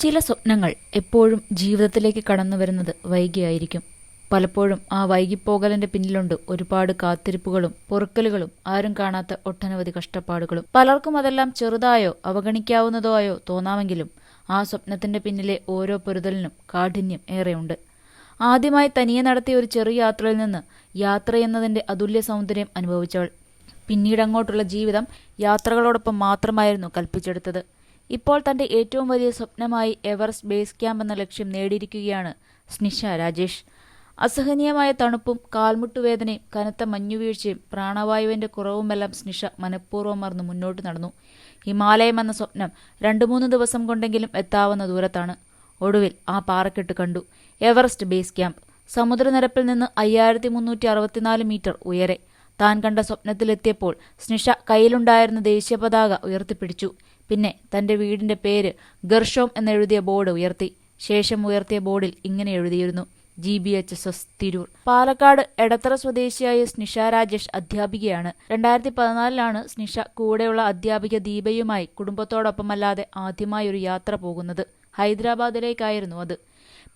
ചില സ്വപ്നങ്ങൾ എപ്പോഴും ജീവിതത്തിലേക്ക് കടന്നു വരുന്നത് വൈകിയായിരിക്കും. പലപ്പോഴും ആ വൈകിപ്പോകലിന്റെ പിന്നിലുണ്ട് ഒരുപാട് കാത്തിരിപ്പുകളും പൊറുക്കലുകളും ആരും കാണാത്ത ഒട്ടനവധി കഷ്ടപ്പാടുകളും. പലർക്കും അതെല്ലാം ചെറുതായോ അവഗണിക്കാവുന്നതോ ആയോ തോന്നാമെങ്കിലും ആ സ്വപ്നത്തിന്റെ പിന്നിലെ ഓരോ പൊരുതലിനും കാഠിന്യം ഏറെയുണ്ട്. ആദ്യമായി തനിയെ നടത്തിയ ഒരു ചെറിയ യാത്രയിൽ നിന്ന് യാത്ര എന്നതിന്റെ അതുല്യ സൗന്ദര്യം അനുഭവിച്ചവൾ. പിന്നീട് അങ്ങോട്ടുള്ള ജീവിതം യാത്രകളോടൊപ്പം മാത്രമായിരുന്നു കൽപ്പിച്ചെടുത്തത്. ഇപ്പോൾ തന്റെ ഏറ്റവും വലിയ സ്വപ്നമായി എവറസ്റ്റ് ബേസ് ക്യാമ്പ് എന്ന ലക്ഷ്യം നേടിയിരിക്കുകയാണ് സ്നിഷ രാജേഷ്. അസഹനീയമായ തണുപ്പും കാൽമുട്ടുവേദനയും കനത്ത മഞ്ഞുവീഴ്ചയും പ്രാണവായുവിന്റെ കുറവുമെല്ലാം സ്നിഷ മനഃപൂർവം മറന്ന് മുന്നോട്ട് നടന്നു. ഹിമാലയം എന്ന സ്വപ്നം രണ്ടു മൂന്ന് ദിവസം കൊണ്ടെങ്കിലും എത്താവുന്ന ദൂരത്താണ്. ഒടുവിൽ ആ പാറക്കെട്ട് കണ്ടു. Everest base camp. സമുദ്രനിരപ്പിൽ നിന്ന് അയ്യായിരത്തി മുന്നൂറ്റി അറുപത്തിനാല് മീറ്റർ ഉയരെ. താൻ കണ്ട സ്വപ്നത്തിലെത്തിയപ്പോൾ സ്നിഷ കയ്യിലുണ്ടായിരുന്ന ദേശീയ പതാക ഉയർത്തിപ്പിടിച്ചു. പിന്നെ തന്റെ വീടിന്റെ പേര് ഗർഷോം എന്നെഴുതിയ ബോർഡ് ഉയർത്തി. ശേഷം ഉയർത്തിയ ബോർഡിൽ ഇങ്ങനെ എഴുതിയിരുന്നു. G. B. H. S. S. Tirur. Palakkad Edathara സ്വദേശിയായ സ്നിഷ രാജേഷ് അധ്യാപികയാണ്. രണ്ടായിരത്തി പതിനാലിലാണ് സ്നിഷ കൂടെയുള്ള അധ്യാപിക ദീപയുമായി കുടുംബത്തോടൊപ്പമല്ലാതെ ആദ്യമായി ഒരു യാത്ര പോകുന്നത്. ഹൈദരാബാദിലേക്കായിരുന്നു അത്.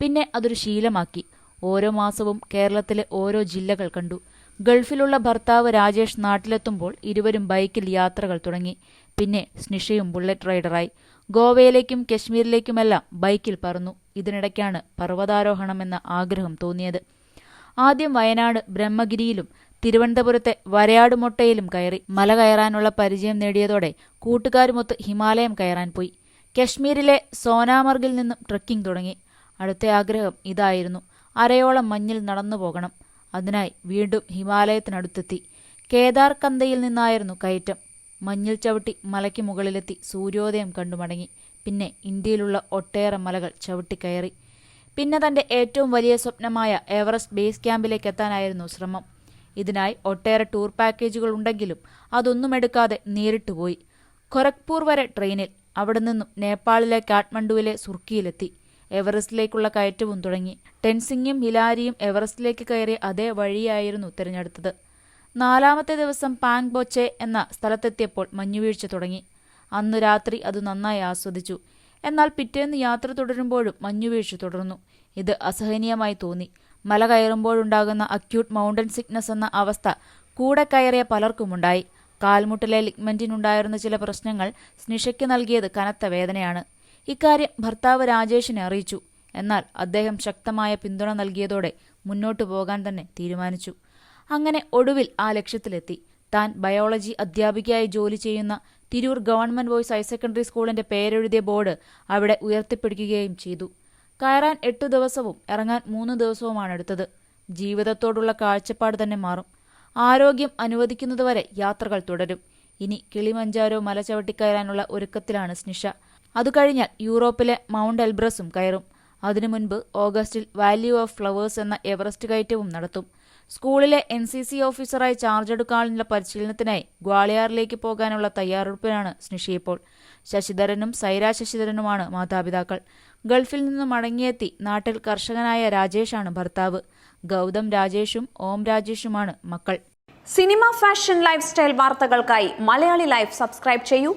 പിന്നെ അതൊരു ശീലമാക്കി. ഓരോ മാസവും കേരളത്തിലെ ഓരോ ജില്ലകൾ കണ്ടു. ഗൾഫിലുള്ള ഭർത്താവ് രാജേഷ് നാട്ടിലെത്തുമ്പോൾ ഇരുവരും ബൈക്കിൽ യാത്രകൾ തുടങ്ങി. പിന്നെ സ്നിഷയും ബുള്ളറ്റ് റൈഡറായി. ഗോവയിലേക്കും കശ്മീരിലേക്കുമെല്ലാം ബൈക്കിൽ പറന്നു. ഇതിനിടയ്ക്കാണ് പർവതാരോഹണം എന്ന ആഗ്രഹം തോന്നിയത്. ആദ്യം വയനാട് ബ്രഹ്മഗിരിയിലും തിരുവനന്തപുരത്തെ വരയാടുമൊട്ടയിലും കയറി മല കയറാനുള്ള പരിചയം നേടിയതോടെ കൂട്ടുകാരുമൊത്ത് ഹിമാലയം കയറാൻ പോയി. കശ്മീരിലെ സോനാമർഗിൽ നിന്നും ട്രക്കിംഗ് തുടങ്ങി. അടുത്ത ആഗ്രഹം ഇതായിരുന്നു. അരയോളം മഞ്ഞിൽ നടന്നു പോകണം അതിനായി വീണ്ടും ഹിമാലയത്തിനടുത്തെത്തി. കേദാർ കന്തയിൽ നിന്നായിരുന്നു കയറ്റം. മഞ്ഞിൽ ചവിട്ടി മലയ്ക്ക് മുകളിലെത്തി സൂര്യോദയം കണ്ടുമടങ്ങി പിന്നെ ഇന്ത്യയിലുള്ള ഒട്ടേറെ മലകൾ ചവിട്ടിക്കയറി പിന്നെ തന്റെ ഏറ്റവും വലിയ സ്വപ്നമായ എവറസ്റ്റ് ബേസ് ക്യാമ്പിലേക്ക് എത്താനായിരുന്നു ശ്രമം. ഇതിനായി ഒട്ടേറെ ടൂർ പാക്കേജുകൾ ഉണ്ടെങ്കിലും അതൊന്നും എടുക്കാതെ നേരിട്ട് പോയി. വരെ ട്രെയിനിൽ അവിടെ നിന്നും നേപ്പാളിലെ കാഠ്മണ്ഡുവിലെ സുർക്കിയിലെത്തി. എവറസ്റ്റിലേക്കുള്ള കയറ്റവും തുടങ്ങി. ടെൻസിങ്ങും ഹിലാരിയും എവറസ്റ്റിലേക്ക് കയറിയ അതേ വഴിയായിരുന്നു തിരഞ്ഞെടുത്തത്. നാലാമത്തെ ദിവസം പാങ് ബോച്ചെ എന്ന സ്ഥലത്തെത്തിയപ്പോൾ മഞ്ഞുവീഴ്ച തുടങ്ങി. അന്ന് രാത്രി അത് നന്നായി ആസ്വദിച്ചു. എന്നാൽ പിറ്റേന്ന് യാത്ര തുടരുമ്പോഴും മഞ്ഞുവീഴ്ച തുടർന്നു. ഇത് അസഹനീയമായി തോന്നി. മല കയറുമ്പോഴുണ്ടാകുന്ന അക്യൂട്ട് മൗണ്ടൻ സിക്നസ് എന്ന അവസ്ഥ കൂടെ കയറിയ പലർക്കുമുണ്ടായി. കാൽമുട്ടിലെ ലിഗ്മെന്റിനുണ്ടായിരുന്ന ചില പ്രശ്നങ്ങൾ സ്നിഷയ്ക്ക് നൽകിയത് കനത്ത വേദനയാണ്. ഇക്കാര്യം ഭർത്താവ് രാജേഷിനെ അറിയിച്ചു. എന്നാൽ അദ്ദേഹം ശക്തമായ പിന്തുണ നൽകിയതോടെ മുന്നോട്ടു പോകാൻ തന്നെ തീരുമാനിച്ചു. അങ്ങനെ ഒടുവിൽ ആ ലക്ഷ്യത്തിലെത്തി. താൻ ബയോളജി അധ്യാപികയായി ജോലി ചെയ്യുന്ന Tirur government boys higher secondary സ്കൂളിന്റെ പേരെഴുതിയ ബോർഡ് അവിടെ ഉയർത്തിപ്പിടിക്കുകയും ചെയ്തു. കയറാൻ എട്ടു ദിവസവും ഇറങ്ങാൻ മൂന്ന് ദിവസവുമാണ് എടുത്തത്. ജീവിതത്തോടുള്ള കാഴ്ചപ്പാട് തന്നെ മാറും. ആരോഗ്യം അനുവദിക്കുന്നതുവരെ യാത്രകൾ തുടരും. ഇനി കിളിമഞ്ചാരോ മല ചവിട്ടിക്കയറാനുള്ള ഒരുക്കത്തിലാണ് സ്നിഷ. അതു കഴിഞ്ഞാൽ യൂറോപ്പിലെ മൗണ്ട് എൽബ്രസും കയറും. അതിനു മുൻപ് ഓഗസ്റ്റിൽ വാല്യൂ ഓഫ് ഫ്ലവേഴ്സ് എന്ന എവറസ്റ്റ് കയറ്റവും നടത്തും. സ്കൂളിലെ എൻ സി സി ഓഫീസറായി ചാർജ് എടുക്കാനുള്ള പരിശീലനത്തിനായി ഗ്വാളിയാറിലേക്ക് പോകാനുള്ള തയ്യാറെടുപ്പിലാണ് സ്നിഷ ഇപ്പോൾ. ശശിധരനും സൈര ശശിധരനുമാണ് മാതാപിതാക്കൾ. ഗൾഫിൽ നിന്ന് മടങ്ങിയെത്തി നാട്ടിൽ കർഷകനായ രാജേഷാണ് ഭർത്താവ്. ഗൗതം രാജേഷും ഓം രാജേഷുമാണ് മക്കൾ. സിനിമ ഫാഷൻ ലൈഫ് സ്റ്റൈൽ വാർത്തകൾക്കായി മലയാളി ലൈഫ് സബ്സ്ക്രൈബ് ചെയ്യൂ.